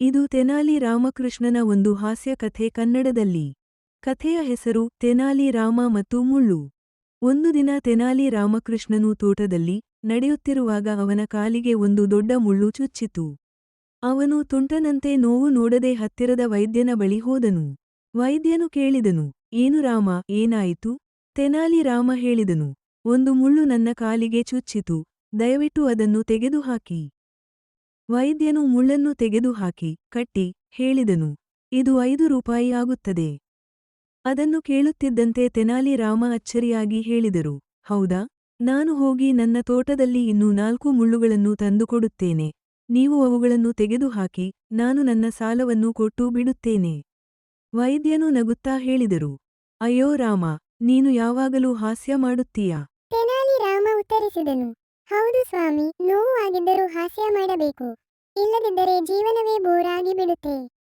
ಇದು ತೆನಾಲಿ ರಾಮಕೃಷ್ಣನ ಒಂದು ಹಾಸ್ಯ ಕಥೆ ಕನ್ನಡದಲ್ಲಿ. ಕಥೆಯ ಹೆಸರು ತೆನಾಲಿ ರಾಮ ಮತ್ತು ಮುಳ್ಳು. ಒಂದು ದಿನ ತೆನಾಲಿ ರಾಮಕೃಷ್ಣನು ತೋಟದಲ್ಲಿ ನಡೆಯುತ್ತಿರುವಾಗ ಅವನ ಕಾಲಿಗೆ ಒಂದು ದೊಡ್ಡ ಮುಳ್ಳು ಚುಚ್ಚಿತು. ಅವನು ತುಂಟನಂತೆ ನೋವು ನೋಡದೆ ಹತ್ತಿರದ ವೈದ್ಯನ ಬಳಿ ಹೋದನು. ವೈದ್ಯನು ಕೇಳಿದನು, ಏನು ರಾಮ, ಏನಾಯಿತು? ತೆನಾಲಿ ರಾಮ ಹೇಳಿದನು, ಒಂದು ಮುಳ್ಳು ನನ್ನ ಕಾಲಿಗೆ ಚುಚ್ಚಿತು, ದಯವಿಟ್ಟು ಅದನ್ನು ತೆಗೆದುಹಾಕಿ. ವೈದ್ಯನು ಮುಳ್ಳನ್ನು ತೆಗೆದುಹಾಕಿ, ಕಟ್ಟಿ, ಹೇಳಿದನು, ಇದು ಐದು ರೂಪಾಯಿ ಆಗುತ್ತದೆ. ಅದನ್ನು ಕೇಳುತ್ತಿದ್ದಂತೆ ತೆನಾಲಿ ರಾಮ ಅಚ್ಚರಿಯಾಗಿ ಹೇಳಿದರು, ಹೌದಾ, ನಾನು ಹೋಗಿ ನನ್ನ ತೋಟದಲ್ಲಿ ಇನ್ನೂ ನಾಲ್ಕು ಮುಳ್ಳುಗಳನ್ನು ತಂದುಕೊಡುತ್ತೇನೆ, ನೀವು ಅವುಗಳನ್ನು ತೆಗೆದುಹಾಕಿ, ನಾನು ನನ್ನ ಸಾಲವನ್ನು ಕೊಟ್ಟು ಬಿಡುತ್ತೇನೆ. ವೈದ್ಯನು ನಗುತ್ತಾ ಹೇಳಿದರು, ಅಯ್ಯೋ ರಾಮ, ನೀನು ಯಾವಾಗಲೂ ಹಾಸ್ಯ ಮಾಡುತ್ತೀಯಾ? ತೆನಾಲಿ ರಾಮ ಉತ್ತರಿಸಿದನು ಹೌದು ಸ್ವಾಮಿ ನೋವು ಆಗಿದ್ದರೂ ಹಾಸ್ಯ ಮಾಡಬೇಕು. ಇಲ್ಲದಿದ್ದರೆ ಜೀವನವೇ ಬೋರಾಗಿ ಬಿಡುತ್ತೆ.